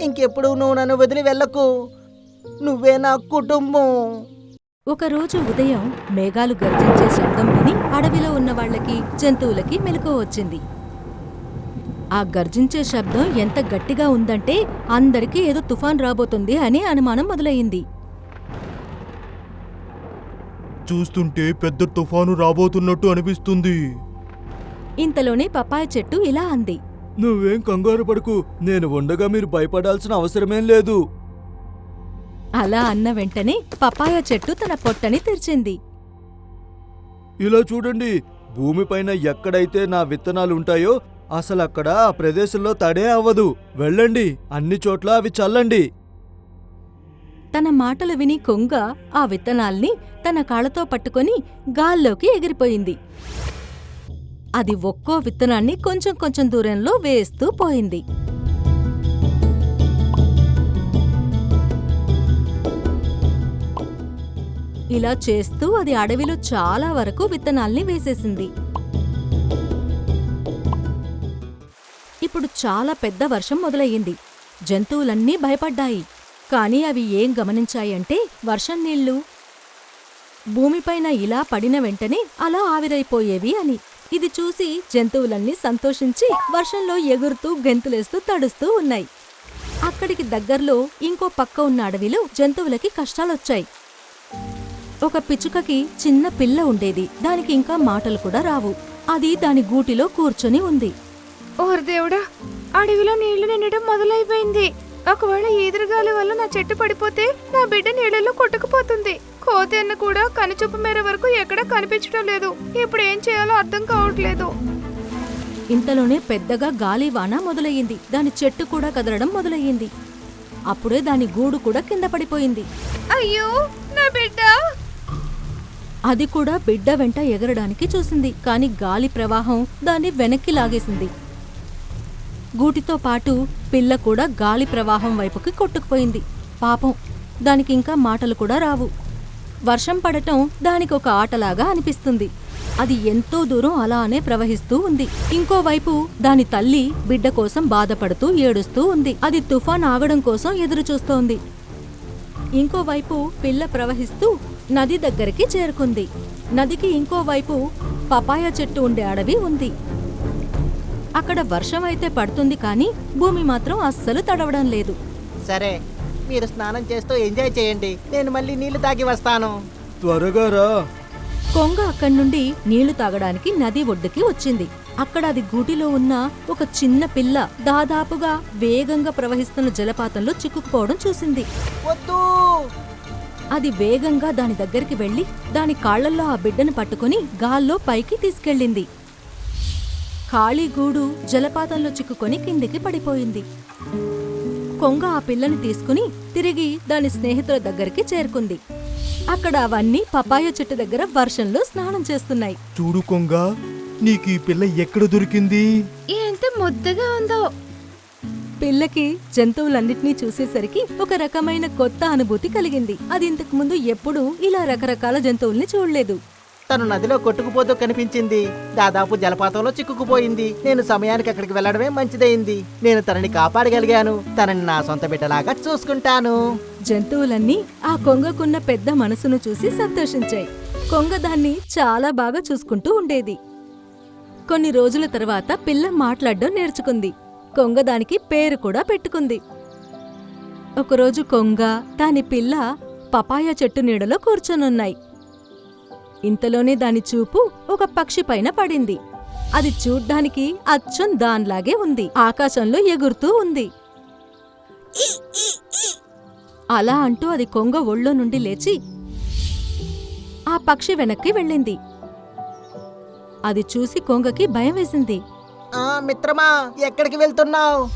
ఇంకెప్పుడు నువ్వు నన్ను వదిలి వెళ్ళకు? నువ్వే నా కుటుంబం. ఒకరోజు ఉదయం మేఘాలు గర్జించే శబ్దం విని అడవిలో ఉన్న వాళ్ళకి జంతువులకి మెలకువ వచ్చింది. ఆ గర్జించే శబ్దం ఎంత గట్టిగా ఉందంటే అందరికీ ఏదో తుఫాన్ రాబోతుంది అని అనుమానం మొదలయ్యింది చూస్తుంటే పెద్ద తుఫాను రాబోతున్నట్టు అనిపిస్తుంది. ఇంతలోనే పపాయ చెట్టు ఇలా అంది. నువ్వేం కంగారు పడకు. నేను ఉండగా మీరు భయపడాల్సిన అవసరమేం లేదు. అలా అన్న వెంటనే పపాయ చెట్టు తన పొట్టని తెరిచింది. ఇలా చూడండి భూమిపైన ఎక్కడైతే నా విత్తనాలు ఉంటాయో అసలు అక్కడ ఆ ప్రదేశంలో తడే అవ్వదు. వెళ్ళండి అన్ని చోట్ల అవి చల్లండి. తన మాటలు విని కొంగ ఆ విత్తనాల్ని తన కాళ్ళతో పట్టుకొని గాల్లోకి ఎగిరిపోయింది. అది ఒక్కో విత్తనాన్ని కొంచెం కొంచెం దూరంలో వేస్తూ పోయింది. ఇలా చేస్తూ అది అడవిలో చాలా వరకు విత్తనాల్ని వేసేసింది. ఇప్పుడు చాలా పెద్ద వర్షం మొదలయ్యింది. జంతువులన్నీ భయపడ్డాయి. కానీ అవి ఏం గమనించాయంటే వర్షం నీళ్ళు భూమిపైన ఇలా పడిన వెంటనే అలా ఆవిరైపోయేవి అని. ఇది చూసి జంతువులన్నీ సంతోషించి వర్షంలో ఎగురుతూ గెంతులేస్తూ తడుస్తూ ఉన్నాయి. అక్కడికి దగ్గర్లో ఇంకో పక్క ఉన్న అడవిలో జంతువులకి కష్టాలొచ్చాయి. ఒక పిచ్చుకకి చిన్న పిల్ల ఉండేది. దానికి ఇంకా మాటలు కూడా రావు. అది దాని గూటిలో కూర్చొని ఉంది. ఓర్ దేవుడా అడవిలో నీళ్ళు నిండడం మొదలైపోయింది. ఒకవేళ ఈదురుగాలి వల్ల నా చెట్టు పడిపోతే నా బిడ్డ నీళ్ళలో కొట్టుకుపోతుంది. కోతి అన్న కూడా కనుచూపు మేర వరకు ఎక్కడా కనిపించడం లేదు. ఇప్పుడు ఏం చేయాలో అర్థం కావట్లేదు. ఇంతలోనే పెద్దగా గాలివాన మొదలయ్యింది. దాని చెట్టు కూడా కదలడం మొదలయ్యింది. అప్పుడే దాని గూడు కూడా కింద పడిపోయింది. అయ్యో నా బిడ్డ! అది కూడా బిడ్డ వెంట ఎగరడానికి చూసింది. కాని గాలి ప్రవాహం దాన్ని వెనక్కి లాగేసింది. గూటితో పాటు పిల్ల కూడా గాలి ప్రవాహం వైపుకి కొట్టుకుపోయింది. పాపం దానికింకా మాటలు కూడా రావు. వర్షం పడటం దానికొక ఆటలాగా అనిపిస్తుంది. అది ఎంతో దూరం అలానే ప్రవహిస్తూ ఉంది. ఇంకోవైపు దాని తల్లి బిడ్డ కోసం బాధపడుతూ ఏడుస్తూ ఉంది. అది తుఫాన్ ఆగడం కోసం ఎదురుచూస్తోంది. ఇంకోవైపు పిల్ల ప్రవహిస్తూ నది దగ్గరికి చేరుకుంది. నదికి ఇంకోవైపు పపాయ చెట్టు ఉండే అడవి ఉంది. అక్కడ వర్షం అయితే పడుతుంది కానీ భూమి మాత్రం అస్సలు తడవడం లేదు. సరే మీరు స్నానం చేస్తూ ఎంజాయ్ చేయండి. నేను మళ్ళీ నీళ్ళు తాగి వస్తాను. త్వరగా రా. కొంగ అక్కడి నుండి నీళ్ళు తాగడానికి నది ఒడ్డుకి వచ్చింది. అక్కడ అది గూటిలో ఉన్న ఒక చిన్న పిల్ల దాదాపుగా వేగంగా ప్రవహిస్తున్న జలపాతంలో చిక్కుకుపోవడం చూసింది. వద్దు! అది వేగంగా దాని దగ్గరికి వెళ్ళి దాని కాళ్ళల్లో ఆ బిడ్డను పట్టుకుని గాల్లో పైకి తీసుకెళ్ళింది. ఖాళీ గూడు జలపాతంలో చిక్కుకొని కిందికి పడిపోయింది. కొంగ ఆ పిల్లని తీసుకుని తిరిగి దాని స్నేహితుల దగ్గరికి చేరుకుంది. అక్కడ అవన్నీ పపాయ చెట్టు దగ్గర వర్షంలో స్నానం చేస్తున్నాయి. చూడు కొంగ నీకు ఈ పిల్ల ఎక్కడ దొరికింది? ఎంత ముద్దగా ఉందో. పిల్లకి జంతువులన్నిటినీ చూసేసరికి ఒక రకమైన కొత్త అనుభూతి కలిగింది. అది ఇంతకు ముందు ఎప్పుడూ ఇలా రకరకాల జంతువుల్ని చూడలేదు. తను నదిలో కొట్టుకుపోతూ కనిపించింది. దాదాపు జలపాతంలో చిక్కుకుపోయింది. నేను సమయానికి అక్కడికి వెళ్ళడమే మంచిదైంది. నేను తనని కాపాడగలిగాను. తనని నా సొంత బిడ్డలాగా చూసుకుంటాను. జంతువులన్నీ ఆ కొంగకున్న పెద్ద మనసును చూసి సంతోషించాయి. కొంగ దాన్ని చాలా బాగా చూసుకుంటూ ఉండేది. కొన్ని రోజుల తర్వాత పిల్ల మాట్లాడడం నేర్చుకుంది. కొంగ దానికి పేరు కూడా పెట్టుకుంది. ఒకరోజు కొంగ దాని పిల్ల పపాయ చెట్టు నీడలో కూర్చొనున్నాయి. ఇంతలోనే దాని చూపు ఒక పక్షి పైన పడింది. అది చూడ్డానికి అచ్చం దాన్లాగే ఉంది. ఆకాశంలో ఎగురుతూ ఉంది. అలా అంటూ అది కొంగ ఒళ్ళో నుండి లేచి ఆ పక్షి వెనక్కి వెళ్ళింది. అది చూసి కొంగకి భయం వేసింది. ఆ మిత్రమా ఎక్కడికి వెళ్తున్నావు?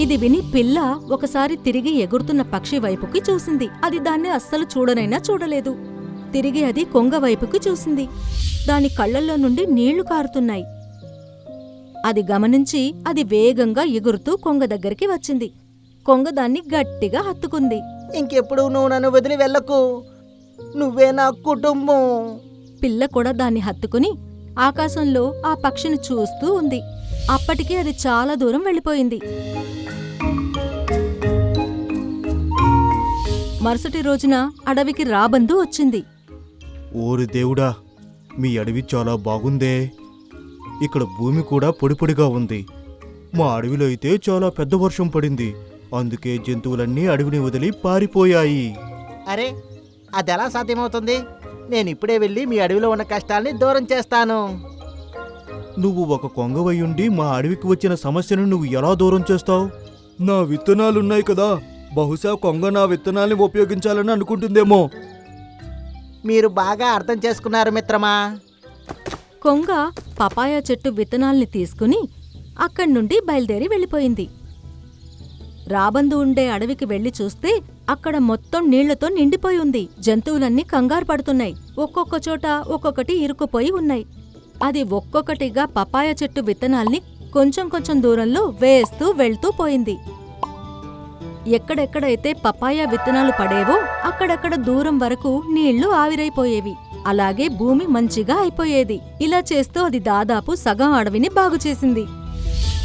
ఇది విని పిల్ల ఒకసారి తిరిగి ఎగురుతున్న పక్షి వైపుకి చూసింది. అది దాన్ని అస్సలు చూడనైనా చూడలేదు. తిరిగి అది కొంగ వైపుకి చూసింది. దాని కళ్ళల్లో నుండి నీళ్ళు కారుతున్నాయి. అది గమనించి అది వేగంగా ఎగురుతూ కొంగ దగ్గరికి వచ్చింది. కొంగ దాన్ని గట్టిగా హత్తుకుంది. ఇంకెప్పుడు నువ్వు నన్ను వదిలి వెళ్ళకు. నువ్వే నా కుటుంబం. పిల్ల కూడా దాన్ని హత్తుకుని ఆకాశంలో ఆ పక్షిని చూస్తూ ఉంది. అప్పటికి అది చాలా దూరం వెళ్ళిపోయింది. మరుసటి రోజున అడవికి రాబందు వచ్చింది. ఓరి దేవుడా మీ అడవి చాలా బాగుందే. ఇక్కడ భూమి కూడా పొడి పొడిగా ఉంది. మా అడవిలో అయితే చాలా పెద్ద వర్షం పడింది. అందుకే జంతువులన్నీ అడవిని వదిలి పారిపోయాయి. అరే అది ఎలా సాధ్యమవుతుంది? నేను ఇప్పుడే వెళ్ళి మీ అడవిలో ఉన్న కష్టాల్ని దూరం చేస్తాను. నువ్వు ఒక కొంగవయ్యుండి మా అడవికి వచ్చిన సమస్యను నువ్వు ఎలా దూరం చేస్తావు? నా విత్తనాలున్నాయి కదా. బహుశా కొంగ నా విత్తనాల్ని ఉపయోగించాలని అనుకుంటుందేమో. మీరు బాగా అర్థం చేసుకున్నారు మిత్రమా? కొంగ పపాయా చెట్టు విత్తనాల్ని తీసుకుని అక్కడి నుండి బయలుదేరి వెళ్ళిపోయింది. రాబందు ఉండే అడవికి వెళ్ళి చూస్తే అక్కడ మొత్తం నీళ్ళతో నిండిపోయి ఉంది. జంతువులన్నీ కంగారు పడుతున్నాయి. ఒక్కొక్క చోట ఒక్కొక్కటి ఇరుక్కుపోయి ఉన్నాయి. అది ఒక్కొక్కటిగా పపాయ చెట్టు విత్తనాల్ని కొంచెం కొంచెం దూరంలో వేస్తూ వెళ్తూ పోయింది. ఎక్కడెక్కడైతే పపాయ విత్తనాలు పడేవో అక్కడక్కడ దూరం వరకు నీళ్ళు ఆవిరైపోయేవి. అలాగే భూమి మంచిగా అయిపోయేది. ఇలా చేస్తూ అది దాదాపు సగం అడవిని బాగు చేసింది.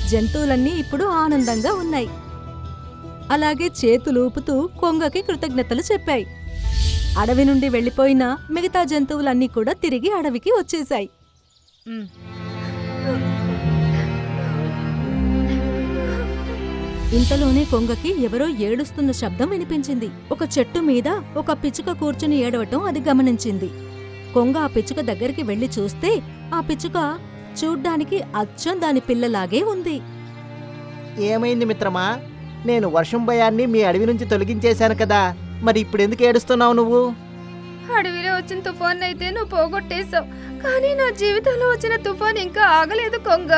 జంతువులన్నీ ఇప్పుడు ఆనందంగా ఉన్నాయి. అలాగే చేతులూపుతూ కొంగకి కృతజ్ఞతలు చెప్పాయి. అడవి నుండి వెళ్ళిపోయిన మిగతా జంతువులన్నీ కూడా తిరిగి అడవికి వచ్చేశాయి. ఇంతలోనే కొంగకి ఎవరో ఏడుస్తున్న శబ్దం వినిపించింది. ఒక చెట్టు మీద ఒక పిచ్చుక కూర్చుని ఏడవటం అది గమనించింది. కొంగ ఆ పిచ్చుక దగ్గరికి వెళ్ళి చూస్తే ఆ పిచ్చుక చూడ్డానికి అచ్చం దాని పిల్లలాగే ఉంది. ఏమైంది మిత్రమా? నేను వర్షం భయాన్ని మీ అడవి నుంచి తొలగించేశాను కదా. మరి ఇప్పుడు ఎందుకు ఏడుస్తున్నావు నువ్వు? అడవిలో వచ్చిన తుఫాన్ అయితే నువ్వు పోగొట్టేశావు. కానీ నా జీవితంలో వచ్చిన తుఫాన్ ఇంకా ఆగలేదు కొంగ.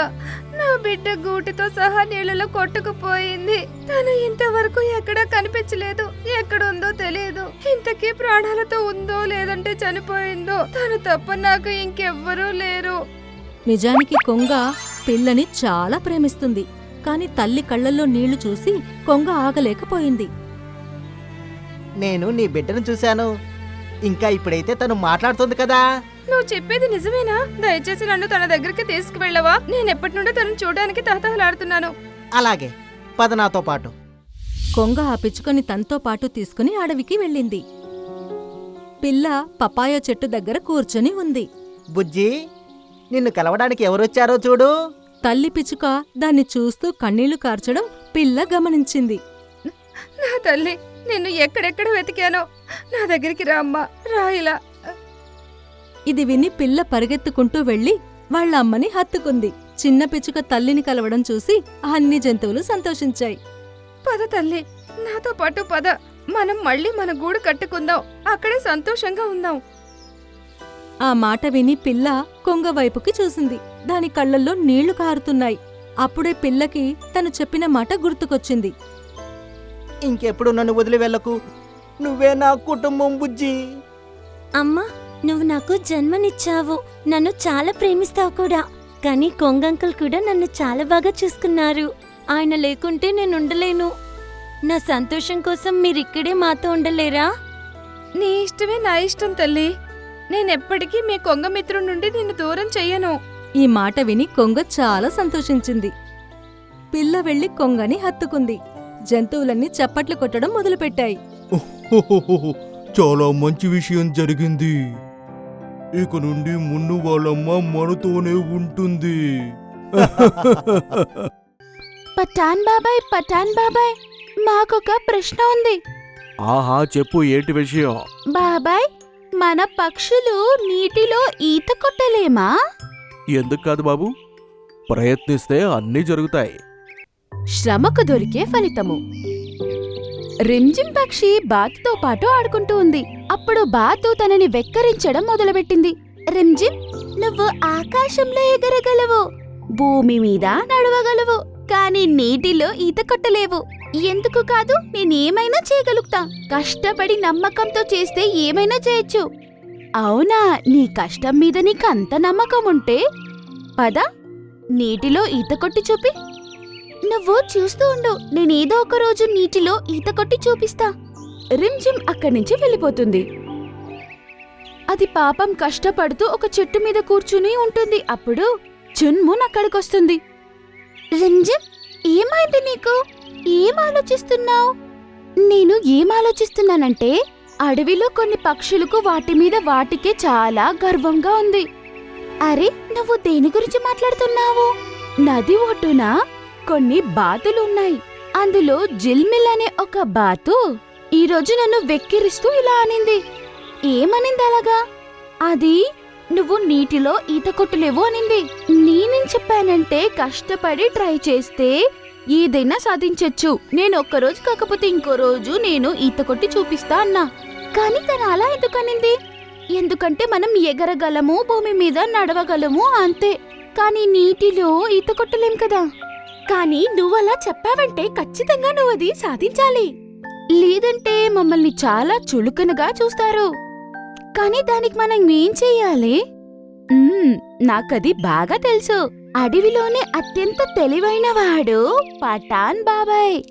నా బిడ్డ గూటితో సహా నీళ్ళలో కొట్టుకుపోయింది. తను ఇంతవరకు ఎక్కడా కనిపించలేదు. ఎక్కడుందో తెలియదు ఇంతకీ ప్రాణాలతో ఉందో లేదంటే చనిపోయిందో? తను తప్ప నాకు ఇంకెవ్వరూ లేరు. నిజానికి కొంగ పిల్లని చాలా ప్రేమిస్తుంది. కాని తల్లి కళ్ళల్లో నీళ్ళు చూసి కొంగ ఆగలేకపోయింది. నేను నీ బిడ్డను చూశాను. ఇంకా ఇప్పుడైతే తను మాట్లాడుతుంది కదా? నువ్వు చెప్పేది నిజమేనా? దయచేసి నన్ను తన దగ్గరికి తీసుకువెళ్ళవా? నేను ఎప్పటి నుండో తనను చూడడానికి తహతహలాడుతున్నాను. అలాగే పద నాతో పాటు. కొంగ ఆ పిచ్చుకని తనతో పాటు తీసుకుని అడవికి వెళ్ళింది. పిల్ల పపాయ చెట్టు దగ్గర కూర్చొని ఉంది. బుజ్జి నిన్ను కలవడానికి ఎవరొచ్చారో చూడు. తల్లి పిచ్చుక దాన్ని చూస్తూ కన్నీళ్ళు కార్చడం పిల్ల గమనించింది. నా తల్లి నిన్ను ఎక్కడెక్కడ వెతికానో? నా దగ్గరికి రా అమ్మా రా ఇలా. ఇది విని పిల్ల పరిగెత్తుకుంటూ వెళ్ళి వాళ్ళ అమ్మని హత్తుకుంది. చిన్న పిచ్చుక తల్లిని కలవడం చూసి అన్ని జంతువులు సంతోషించాయి. పద తల్లి నాతో పాటు పద. మనం మళ్ళీ మన గూడు కట్టుకుందాం. అక్కడే సంతోషంగా ఉందాం. ఆ మాట విని పిల్ల కొంగ వైపుకి చూసింది. దాని కళ్ళల్లో నీళ్ళు కారుతున్నాయి. అప్పుడే పిల్లకి తను చెప్పిన మాట గుర్తుకొచ్చింది. ఇంకెప్పుడు నన్ను వదిలి వెళ్ళకు? నువ్వే నా కుటుంబం బుజ్జి. అమ్మా నువ్వు నాకు జన్మనిచ్చావు. నన్ను చాలా ప్రేమిస్తావు కూడా. కానీ కొంగంకుల్ కూడా నన్ను చాలా బాగా చూసుకున్నారు. ఆయన లేకుంటే నేను ఉండలేను నా సంతోషం కోసం మీరిక్కడే మాతో ఉండలేరా? నీ ఇష్టమే నా ఇష్టం తల్లి. నేనెప్పటికీ మీ కొంగ మిత్రుడి నుండి నిన్ను దూరం చెయ్యను. ఈ మాట విని కొంగ చాలా సంతోషించింది. పిల్ల వెళ్ళి కొంగని హత్తుకుంది. జంతువులన్నీ చప్పట్లు కొట్టడం మొదలుపెట్టాయి. చాలా మంచి విషయం జరిగింది. ఇక నుండి మున్ను వాళ్ళమ్మ మనతోనే ఉంటుంది. పఠాన్ బాబాయ్ పఠాన్ బాబాయ్ మాకొక ప్రశ్న ఉంది. ఆహా చెప్పు ఏంటి విషయం? బాబాయ్ మన పక్షులు నీటిలో ఈత కొట్టలేమా? ఎందుకు కాదు బాబు? ప్రయత్నిస్తే అన్నీ జరుగుతాయి. శ్రమకు దొరికే ఫలితము. రిమ్జిమ్ పక్షి బాతుతో పాటు ఆడుకుంటూ ఉంది. అప్పుడు బాతు తనని వెక్కరించడం మొదలుపెట్టింది. రిమ్జిమ్ నువ్వు ఆకాశంలో ఎగరగలవు. భూమి మీద నడవగలవు. కానీ నీటిలో ఈత కొట్టలేవు. ఎందుకు కాదు? నేనేమైనా చేయగలుగుతా. కష్టపడి నమ్మకంతో చేస్తే ఏమైనా చేయొచ్చు. అవునా? నీ కష్టం మీద నీకు అంత నమ్మకం ఉంటే? పద నీటిలో ఈత కొట్టి చూపి. నువ్వు చూస్తూ ఉండు నేనేదో ఒక రోజు నీటిలో ఈత కొట్టి చూపిస్తా. రిమ్జిమ్ అక్కడి నుంచి వెళ్ళిపోతుంది. అది పాపం కష్టపడుతూ ఒక చెట్టు మీద కూర్చుని ఉంటుంది. అప్పుడు చున్మున్ అక్కడికొస్తుంది. రిమ్జిమ్ ఏమైంది నీకు? ఏం ఆలోచిస్తున్నావు? నేను ఏం ఆలోచిస్తున్నానంటే అడవిలో కొన్ని పక్షులకు వాటి మీద వాటికే చాలా గర్వంగా ఉంది. అరే నువ్వు దేని గురించి మాట్లాడుతున్నావు? నది ఒడ్డున కొన్ని బాతులు ఉన్నాయి అందులో జిల్మిల్ అనే ఒక బాతు ఈరోజు నన్ను వెక్కిరిస్తూ ఇలా అనింది. ఏమనింది అలాగా అది నువ్వు నీటిలో ఈత కొట్టలేవు అనింది. నేనేం చెప్పానంటే కష్టపడి ట్రై చేస్తే ఏదైనా సాధించొచ్చు. నేను ఒక్క రోజు కాకపోతే ఇంకో రోజు నేను ఈత కొట్టి చూపిస్తా అన్నా. కానీ తను అలా ఎందుకనింది ఎందుకంటే మనం ఎగరగలము భూమి మీద నడవగలము అంతే. కానీ నీటిలో ఈత కొట్టలేం కదా? కానీ నువ్వలా చెప్పావంటే ఖచ్చితంగా నువ్వు అది సాధించాలి. లేదంటే మమ్మల్ని చాలా చులుకనగా చూస్తారు. కానీ దానికి మనం ఏం చెయ్యాలి? నాకది బాగా తెలుసు. అడవిలోనే అత్యంత తెలివైన వాడు పఠాన్ బాబాయ్.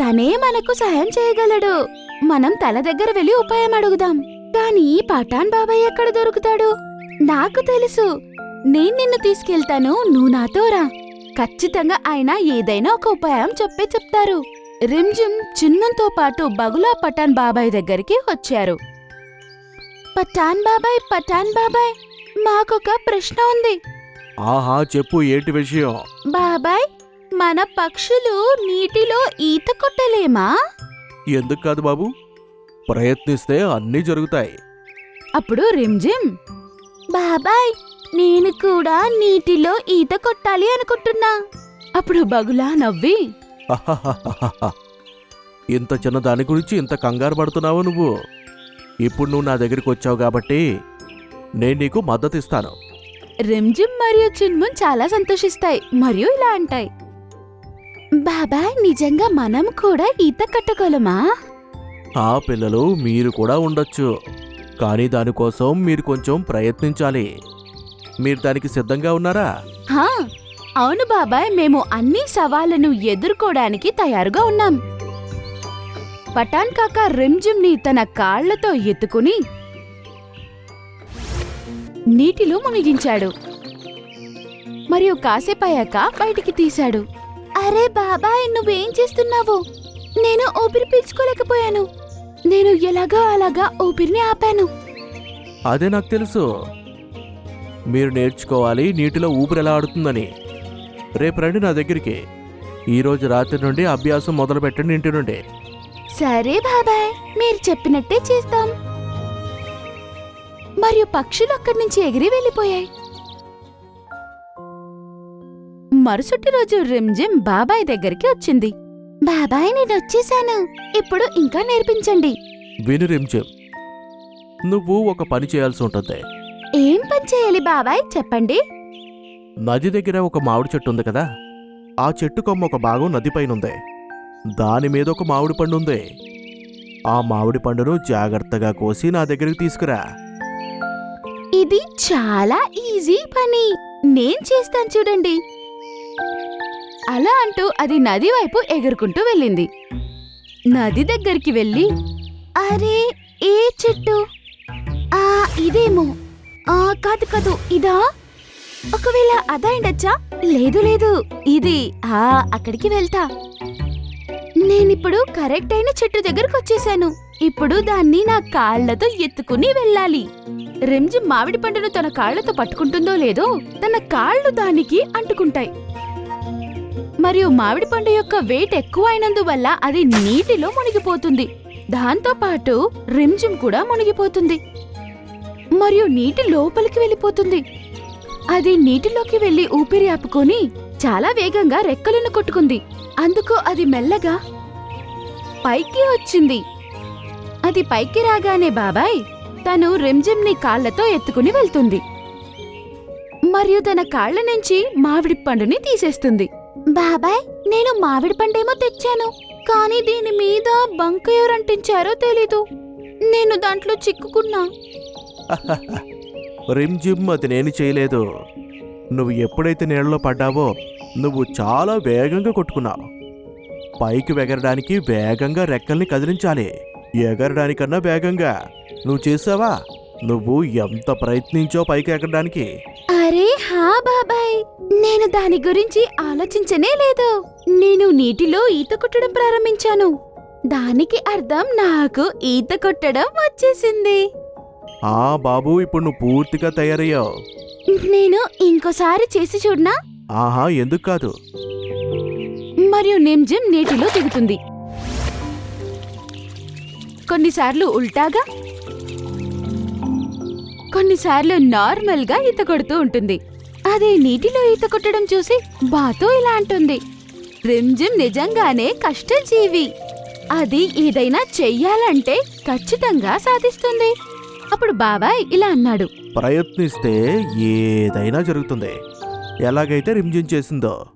తనే మనకు సహాయం చేయగలడు. మనం తన దగ్గర వెళ్ళి ఉపాయం అడుగుదాం. కానీ పఠాన్ బాబాయ్ ఎక్కడ దొరుకుతాడు? నాకు తెలుసు. నేను నిన్ను తీసుకెళ్తాను. నువ్వు నాతో రా. ఖచ్చితంగా ఆయన ఏదైనా ఒక ఉపాయం చెప్పే చెప్తారు. రిమ్జిమ్ చిన్నుతో పాటు బగులా పఠాన్ బాబాయ్ దగ్గరికి వచ్చారు. పఠాన్ బాబాయ్ పఠాన్ బాబాయ్ మాకొక ప్రశ్న ఉంది. ఆహా చెప్పు ఏంటి విషయం? బాబాయ్ మన పక్షులు నీటిలో ఈత కొట్టలేమా? ఎందుకు కాదు బాబు? ప్రయత్నిస్తే అన్నీ జరుగుతాయి. అప్పుడు రిమ్జిమ్ బాబాయ్ నేను కూడా నీటిలో ఈత కొట్టాలి అనుకుంటున్నా. అప్పుడు బగులా నవ్వి. ఇంత చిన్న దాని గురించి ఇంత కంగారు పడుతున్నావు నువ్వు. ఇప్పుడు నువ్వు నా దగ్గరికి వచ్చావు కాబట్టి నేను నీకు మద్దతు ఇస్తాను. రిమ్జిమ్ మరియు చిన్మున్ చాలా సంతోషిస్తాయి మరియు ఇలా అంటాయి. బాబాయ్ నిజంగా మనం కూడా ఈత కట్టగలమా ఆ పిల్లలు మీరు కూడా ఉండొచ్చు కానీ దానికోసం మీరు కొంచెం ప్రయత్నించాలి. మీరు దానికి సిద్ధంగా ఉన్నారా? హా అవును బాబాయ్ మేము అన్ని సవాళ్ళను ఎదుర్కోవడానికి తయారుగా ఉన్నాం. పఠాన్ కాక రిమ్జిమ్ని తన కాళ్ళతో ఎత్తుకుని నీటిలో మునిగించాడు. మరియు కాసేపయ్యాక బయటికి తీశాడు. అరే బాబాయ్ నువ్వేం చేస్తున్నావు? నేను ఊపిరి పీల్చుకోలేకపోయాను. నేను ఎలాగో అలాగా ఊపిరిని ఆపాను. అదే నాకు తెలుసు. మీరు నేర్చుకోవాలి నీటిలో ఊపిరి ఎలా ఆడుతుందని. రేపు రండి నా దగ్గరికి. ఈరోజు రాత్రి నుండి అభ్యాసం మొదలు పెట్టండి ఇంటి నుండి. సరే బాబాయ్ మీరు చెప్పినట్టే చేస్తాం. మరియు పక్షులు అక్కడి నుంచి ఎగిరి వెళ్ళిపోయాయి. మరుసటి రోజు రిమ్జిమ్ బాబాయ్ దగ్గరికి వచ్చింది. బాబాయ్ నేను వచ్చేసాను. ఇప్పుడు ఇంకా నేర్పించండి. విను రించెం నువ్వు ఒక పని చేయాల్సి ఉంటుంది. ఏం పని చేయాలి బాబాయ్? చెప్పండి. నది దగ్గర ఒక మామిడి చెట్టు ఉంది కదా. ఆ చెట్టు కొమ్మ ఒక భాగం నదిపైన ఉంది దాని మీద ఒక మామిడి పండు ఉంది. ఆ మామిడి పండును జాగ్రత్తగా కోసి నా దగ్గరికి తీసుకురా. ఇది చాలా ఈజీ పని. నేను చేస్తాను చూడండి. అలా అంటూ అది నది వైపు ఎగురుకుంటూ వెళ్ళింది. నది దగ్గరికి వెళ్ళి అరే ఏ చెట్టు? ఆ ఇదేమో. ఆ కాదు కాదు. ఇదా? ఒకవేళ అదా అదైండొచ్చా లేదు లేదు. ఇది ఆ అక్కడికి వెళ్తా. నేనిప్పుడు కరెక్ట్ అయిన చెట్టు దగ్గరకు వచ్చేసాను. ఇప్పుడు దాన్ని నా కాళ్ళతో ఎత్తుకుని వెళ్ళాలి. రిమ్జి మామిడి పండును తన కాళ్ళతో పట్టుకుంటుందో లేదో తన కాళ్ళు దానికి అంటుకుంటాయి. మరియు మామిడి పండు యొక్క వెయిట్ ఎక్కువ అయినందువల్ల అది నీటిలో మునిగిపోతుంది. దాంతో పాటు రిమ్జిమ్ కూడా మునిగిపోతుంది. మరియు నీటి లోపలికి వెళ్ళిపోతుంది. అది నీటిలోకి వెళ్ళి ఊపిరి ఆపుకొని చాలా వేగంగా రెక్కలను కొట్టుకుంది. అందుకు అది మెల్లగా పైకి వచ్చింది. అది పైకి రాగానే బాబాయ్ తను రిమ్జిమ్ని కాళ్ళతో ఎత్తుకుని వెళ్తుంది. మరియు తన కాళ్ళ నుంచి మామిడి పండుని తీసేస్తుంది. బాబాయ్ నేను మామిడి పండేమో తెచ్చాను కానీ దీని మీద బంక ఎవరంటించారో తెలీదు. నేను దాంట్లో చిక్కుకున్నా. రిమ్ జిమ్ అది నేను చేయలేదు. నువ్వు ఎప్పుడైతే నీళ్ళలో పడ్డావో నువ్వు చాలా వేగంగా కొట్టుకున్నావు. పైకి ఎగరడానికి వేగంగా రెక్కల్ని కదిలించాలి. ఎగరడానికన్నా వేగంగా. నువ్వు చేసావా? నువ్వు ఎంత ప్రయత్నించో పైకి ఎగరడానికి? అరే హా బాబాయ్! నేను దాని గురించి ఆలోచించనే లేదు. నేను నీటిలో ఈత కొట్టడం ప్రారంభించాను. దానికి అర్థం నాకు ఈత కొట్టడం వచ్చేసింది. ఆ బాబు ఇప్పుడు నువ్వు పూర్తిగా తయారయ్యావు నేను ఇంకోసారి చేసి చూడనా? ఆహా ఎందుకు కాదు. మరియు నిమ్జిమ్ నీటిలో దిగుతుంది. కొన్నిసార్లు ఉల్టాగా కొన్నిసార్లు నార్మల్గా ఈత కొడుతూ ఉంటుంది. అదే నీటిలో ఈత కొట్టడం చూసి బాతో ఇలా అంటుంది. రిమ్జిమ్ నిజంగానే కష్టజీవి. అది ఏదైనా చెయ్యాలంటే ఖచ్చితంగా సాధిస్తుంది. అప్పుడు బాబాయ్ ఇలా అన్నాడు. ప్రయత్నిస్తే ఏదైనా జరుగుతుంది. ఎలాగైతే రిమ్జిన్ చేసిందో.